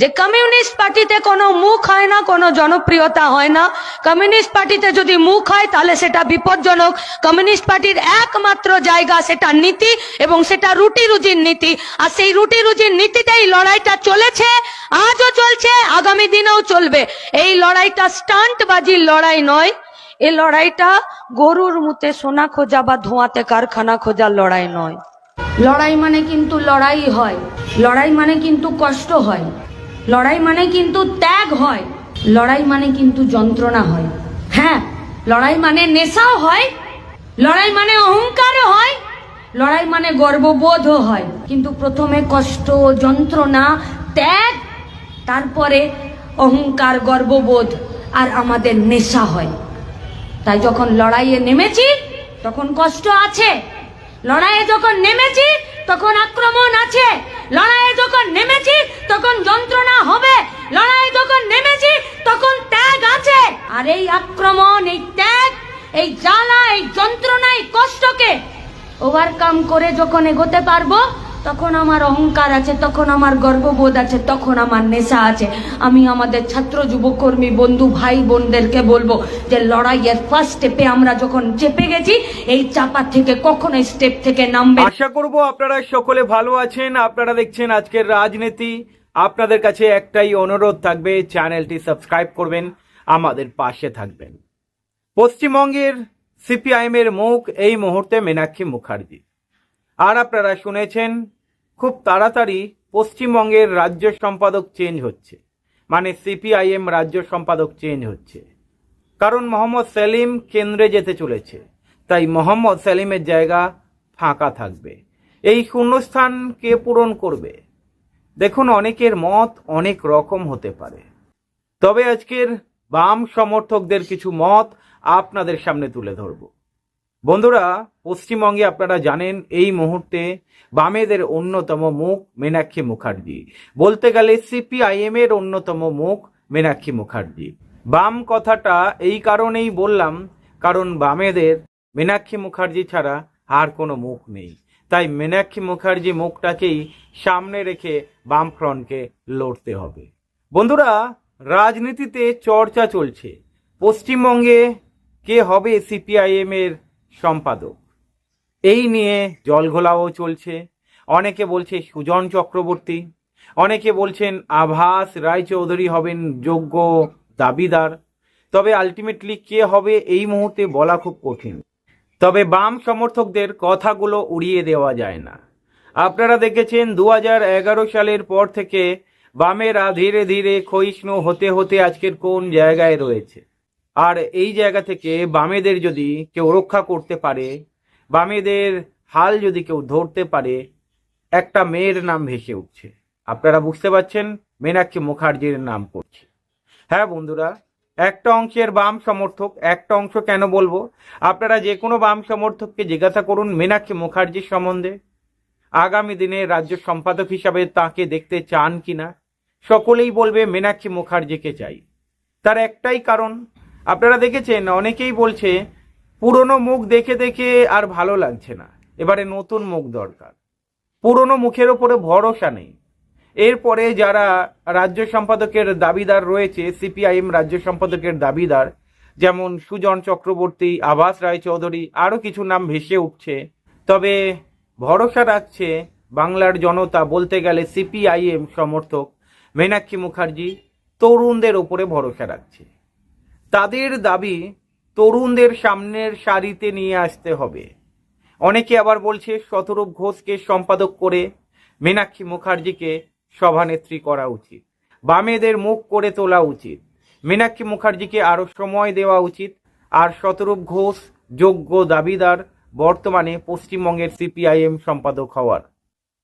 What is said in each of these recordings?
যে কমিউনিস্ট পার্টিতে কোনো মুখ হয় না, কোনো জনপ্রিয়তা হয় না। কমিউনিস্ট পার্টিতে যদি মুখ হয়, তাহলে সেটা বিপজ্জনক। কমিউনিস্ট পার্টির একমাত্র জায়গা সেটা নীতি এবং সেটা রুটি রুজির নীতি। আর সেই রুটি রুজির নীতিতেই লড়াইটা চলেছে, আজও চলছে, আগামী দিনেও চলবে। এই লড়াইটা স্টান্টবাজির লড়াই নয় এই লড়াইটা গরুর মুতে সোনা খোঁজা বা ধোঁয়াতে কারখানা খোঁজার লড়াই নয়। লড়াই মানে কিন্তু লড়াই হয়, লড়াই মানে কিন্তু কষ্ট হয়। লড়াই মানে কিন্তু ত্যাগ হয়, লড়াই মানে কিন্তু যন্ত্রণা হয়। হ্যাঁ লড়াই মানে নেশাও হয়, লড়াই মানে অহংকারও হয়, লড়াই মানে গর্ববোধও হয়। কিন্তু প্রথমে কষ্ট, যন্ত্রণা, ত্যাগ, তারপরে অহংকার, গর্ববোধ আর আমাদের নেশা হয়। তাই যখন লড়াইয়ে নেমেছি, তখন কষ্ট আছে, লড়াইয়ে যখন নেমেছি, তখন আক্রমণ আছে লড়াইয়ে যখন নেমেছি, তখন যন্ত্রণা হবে। লড়াই যখন নেমেছি, তখন ত্যাগ আছে। আর এই আক্রমণ, এই ত্যাগ, এই জ্বালা, এই যন্ত্রণা, এই কষ্টকে ওভারকাম করে যখন এগোতে পারব তখন আমার অহংকার আছে, তখন আমার গর্ববোধ আছে, তখন আমার নেশা আছে। আমি আমাদের ছাত্র যুবকর্মী বন্ধু, ভাই বোনদেরকে বলব যে লড়াইয়ের ফার্স্ট স্টেপে আমরা যখন চেপে গেছি, এই চাপা থেকে কখনো স্টেপ থেকে নামবে আশা করব আপনারা সকলে ভালো আছেন। আপনারা দেখছেন আজকের রাজনীতি। আপনাদের কাছে একটাই অনুরোধ থাকবে, চ্যানেলটি সাবস্ক্রাইব করবেন, আমাদের পাশে থাকবেন। পশ্চিমবঙ্গের সিপিআইএম এর মুখ এই মুহূর্তে মীনাক্ষী মুখার্জি। আর আপনারা শুনেছেন, খুব তাড়াতাড়ি পশ্চিমবঙ্গের রাজ্য সম্পাদক চেঞ্জ হচ্ছে। মানে সিপিআইএম রাজ্য সম্পাদক চেঞ্জ হচ্ছে। কারণ মোহাম্মদ সেলিম কেন্দ্রে যেতে চলেছে। তাই মোহাম্মদ সেলিমের জায়গা ফাঁকা থাকবে। এই শূন্যস্থান কে পূরণ করবে? দেখুন, অনেকের মত অনেক রকম হতে পারে। তবে আজকের বাম সমর্থকদের কিছু মত আপনাদের সামনে তুলে ধরব। বন্ধুরা, পশ্চিমবঙ্গে আপনারা জানেন, এই মুহূর্তে বামেদের অন্যতম মুখ মীনাক্ষী মুখার্জি। বলতে গেলে সিপিআইএম এর অন্যতম মুখ মীনাক্ষী মুখার্জি। বাম কথাটা এই কারণেই বললাম, কারণ বামেদের মীনাক্ষী মুখার্জি ছাড়া আর কোনো মুখ নেই। তাই মীনাক্ষী মুখার্জি মুখটাকেই সামনে রেখে বামফ্রন্টকে লড়তে হবে। বন্ধুরা, রাজনীতিতে চর্চা চলছে। পশ্চিমবঙ্গে কে হবে সিপিআইএম এর সম্পাদক। এই নিয়ে জলঘোলাও চলছে। অনেকে বলছে সুজন চক্রবর্তী, অনেকে বলছেন আভাস রায়চৌধুরী হবেন যোগ্য দাবিদার। তবে আলটিমেটলি কে হবে এই মুহূর্তে বলা খুব কঠিন। তবে বাম সমর্থকদের কথাগুলো উড়িয়ে দেওয়া যায় না। আপনারা দেখেছেন দু সালের পর থেকে বামেরা ধীরে ধীরে ক্ষয়িষ্ণু হতে হতে আজকের কোন জায়গায় রয়েছে। আর এই জায়গা থেকে বামেদের যদি কেউ রক্ষা করতে পারে, বামেদের হাল যদি কেউ ধরতে পারে, একটা মেয়ের নাম ভেসে উঠছে। আপনারা বুঝতে পারছেন? মীনাক্ষী মুখার্জির নাম পড়ছে। হ্যাঁ বন্ধুরা, একটা অংশের বাম সমর্থক, একটা অংশ কেন বলব? আপনারা যে কোনো বাম সমর্থককে জিজ্ঞাসা করুন মীনাক্ষী মুখার্জির সম্বন্ধে। আগামী দিনে রাজ্য সম্পাদক হিসাবে তাকে দেখতে চান কিনা, সকলেই বলবে মীনাক্ষী মুখার্জিকে চাই। তার একটাই কারণ আপনারা দেখেছেন, অনেকেই বলছে, পুরনো মুখ দেখে দেখে আর ভালো লাগছে না। এবারে নতুন মুখ দরকার। পুরনো মুখের ওপরে ভরসা নেই। এরপরে যারা রাজ্য সম্পাদকের দাবিদার রয়েছে, সিপিআইএম রাজ্য সম্পাদকের দাবিদার, যেমন সুজন চক্রবর্তী, আবাস রায়চৌধুরী, আরও কিছু নাম ভেসে উঠছে। তবে ভরসা রাখছে বাংলার জনতা বলতে গেলে সিপিআইএম সমর্থক মীনাক্ষী মুখার্জি, তরুণদের ওপরে ভরসা রাখছে। তাদের দাবি তরুণদের সামনের সারিতে নিয়ে আসতে হবে। অনেকে আবার বলছে, শতরূপ ঘোষকে সম্পাদক করে মীনাক্ষী মুখার্জিকে সভানেত্রী করা উচিত। বামেদের মুখ করে তোলা উচিত। মীনাক্ষী মুখার্জিকে আরও সময় দেওয়া উচিত। আর শতরূপ ঘোষ যোগ্য দাবিদার বর্তমানে পশ্চিমবঙ্গের সিপিআইএম সম্পাদক হওয়ার।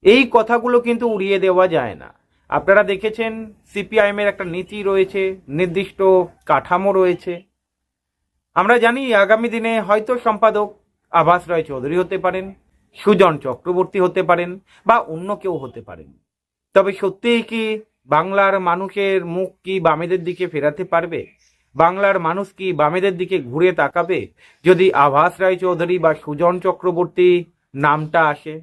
এই কথাগুলো কিন্তু উড়িয়ে দেওয়া যায় না। আপনারা দেখেছেন সিপিআইএম এর একটা নীতি রয়েছে, নির্দিষ্ট কাঠামো রয়েছে। আমরা জানি আগামী দিনে হয়তো সম্পাদক আভাস রায় চৌধুরী হতে পারেন, সুজন চক্রবর্তী হতে পারেন, বা অন্য কেউ হতে পারেন। তবে সত্যিই কি বাংলার মানুষের মুখ কি বামেদের দিকে ফেরাতে পারবে? বাংলার মানুষ কি বামেদের দিকে ঘুরে তাকাবে যদি আভাস রায় চৌধুরী বা সুজন চক্রবর্তী নামটা আসে?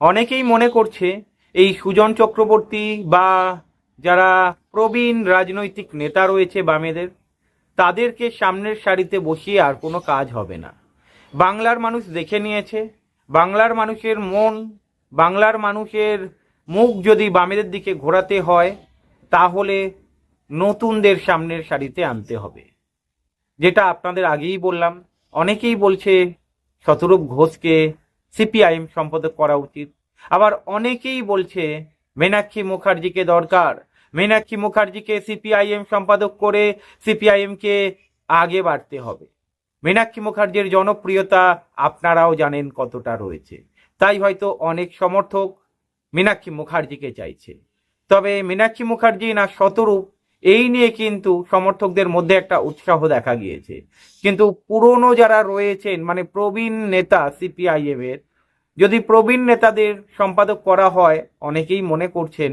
অনেকেই মনে করছে এই সুজন চক্রবর্তী বা যারা প্রবীণ রাজনৈতিক নেতা রয়েছে বামেদের, তাদেরকে সামনের সারিতে বসিয়ে আর কোনো কাজ হবে না। বাংলার মানুষ দেখে নিয়েছে, বাংলার মানুষের মন, বাংলার মানুষের মুখ যদি বামেদের দিকে ঘোরাতে হয়, তাহলে নতুনদের সামনের সারিতে আনতে হবে। যেটা আপনাদের আগেই বললাম, অনেকেই বলছে শতরূপ ঘোষকে সিপিআইএম সম্পাদক করা উচিত আবার অনেকেই বলছে, মীনাক্ষী মুখার্জিকে দরকার। মীনাক্ষী মুখার্জিকে সিপিআইএম সম্পাদক করে সিপিআইএমকে আগে বাড়তে হবে। মীনাক্ষী মুখার্জির জনপ্রিয়তা আপনারাও জানেন কতটা রয়েছে। তাই হয়তো অনেক সমর্থক মীনাক্ষী মুখার্জিকে চাইছে। তবে মীনাক্ষী মুখার্জি না শতরূপ, এই নিয়ে কিন্তু সমর্থকদের মধ্যে একটা উৎসাহ দেখা গিয়েছে। কিন্তু পুরনো যারা রয়েছেন মানে প্রবীণ নেতা সিপিআইএম এর যদি প্রবীণ নেতাদের সম্পাদক করা হয়, অনেকেই মনে করছেন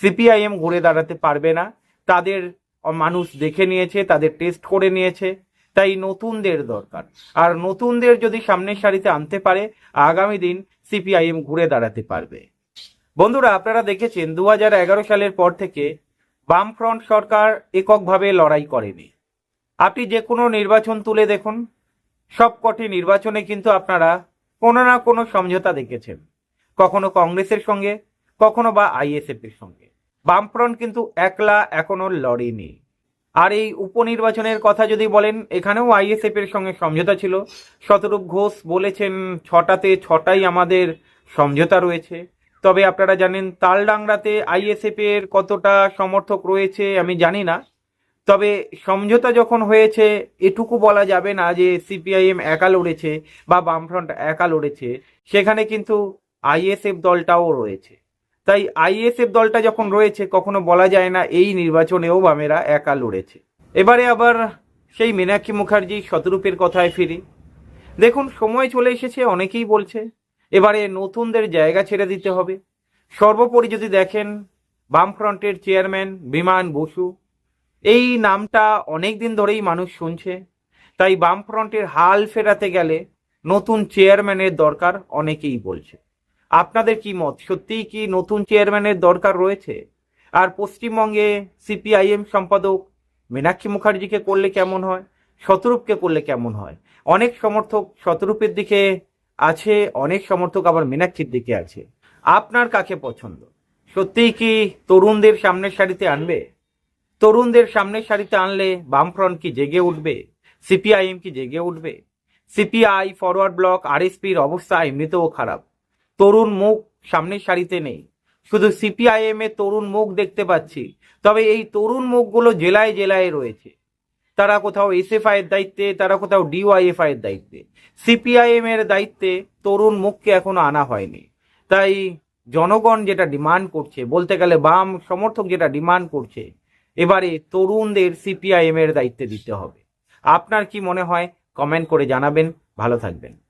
সিপিআইএম ঘুরে দাঁড়াতে পারবে না। তাদের মানুষ দেখে নিয়েছে, তাদের টেস্ট করে নিয়েছে, তাই নতুনদের দরকার। আর নতুনদের যদি সামনের সারিতে আনতে পারে, আগামী দিন সিপিআইএম ঘুরে দাঁড়াতে পারবে। বন্ধুরা, আপনারা দেখেছেন দু হাজার এগারো সালের পর থেকে বামফ্রন্ট সরকার এককভাবে লড়াই করেনি। আপনি যে কোনো নির্বাচন তুলে দেখুন। সবকটি নির্বাচনে কিন্তু আপনারা কোনো না কোনো সমঝোতা দেখেছেন। কখনো কংগ্রেসের সঙ্গে, কখনো বা আইএসএফ এর সঙ্গে। বামফ্রন্ট কিন্তু একলা এখনও লড়েনি। আর এই উপনির্বাচনের কথা যদি বলেন, এখানেও আইএসএফ এর সঙ্গে সমঝোতা ছিল। শতরূপ ঘোষ বলেছেন, ছটাতে ছটাই আমাদের সমঝোতা রয়েছে। তবে আপনারা জানেন, তালডাংরাতে আইএসএফ এর কতটা সমর্থক রয়েছে আমি জানি না। তবে সমঝোতা যখন হয়েছে, এটুকু বলা যাবে না যে সিপিআইএম একা লড়েছে বা বামফ্রন্ট একা লড়েছে, সেখানে কিন্তু আইএসএফ দলটাও রয়েছে। তাই আইএসএফ দলটা যখন রয়েছে, কখনো বলা যায় না এই নির্বাচনেও বামেরা একা লড়েছে। এবারে আবার সেই মীনাক্ষী মুখার্জি শতরূপের কথায় ফিরি। দেখুন, সময় চলে এসেছে, অনেকেই বলছে, এবারে নতুনদের জায়গা ছেড়ে দিতে হবে। সর্বোপরি যদি দেখেন, বামফ্রন্টের চেয়ারম্যান বিমান বসু এই নামটা অনেক দিন ধরেই মানুষ শুনছে। তাই বামফ্রন্টের হাল ফেরাতে গেলে নতুন চেয়ারম্যানের দরকার অনেকেই বলছে। আপনাদের কি মত? সত্যিই কি নতুন চেয়ারম্যানের দরকার রয়েছে? আর পশ্চিমবঙ্গে সিপিআইএম সম্পাদক মীনাক্ষী মুখার্জিকে করলে কেমন হয়? শতরূপকে করলে কেমন হয়? অনেক সমর্থক শতরূপের দিকে আছে, অনেক সমর্থক আবার মীনাক্ষীর দিকে আছে। আপনার কাকে পছন্দ? সত্যিই কি তরুণদের সামনের সারিতে আনবে? তরুণদের সামনের সারিতে আনলে বামফ্রন্ট কি জেগে উঠবে? সিপিআইএম কি জেগে উঠবে? সিপিআই ফরওয়ার্ড ব্লক, আরএসপির অবস্থা এমনিতেও খারাপ। তরুণ মুখ সামনের সারিতে নেই। শুধু সিপিআইএম এর তরুণ মুখ দেখতে পাচ্ছি, তবে এই তরুণ মুখগুলো জেলায় জেলায় রয়েছে। তারা কোথাও এসএফআই এর দায়িত্বে, তারা কোথাও ডিওয়াইএফআই এর দায়িত্বে। সিপিআইএম এর দায়িত্বে তরুণ মুখকে এখনও আনা হয়নি। তাই জনগণ যেটা ডিমান্ড করছে, বলতে গেলে বাম সমর্থক যেটা ডিমান্ড করছে এবারে তরুণদের সিপিআইএম এর দায়িত্বে দিতে হবে। আপনার কি মনে হয়? কমেন্ট করে জানাবেন। ভালো থাকবেন।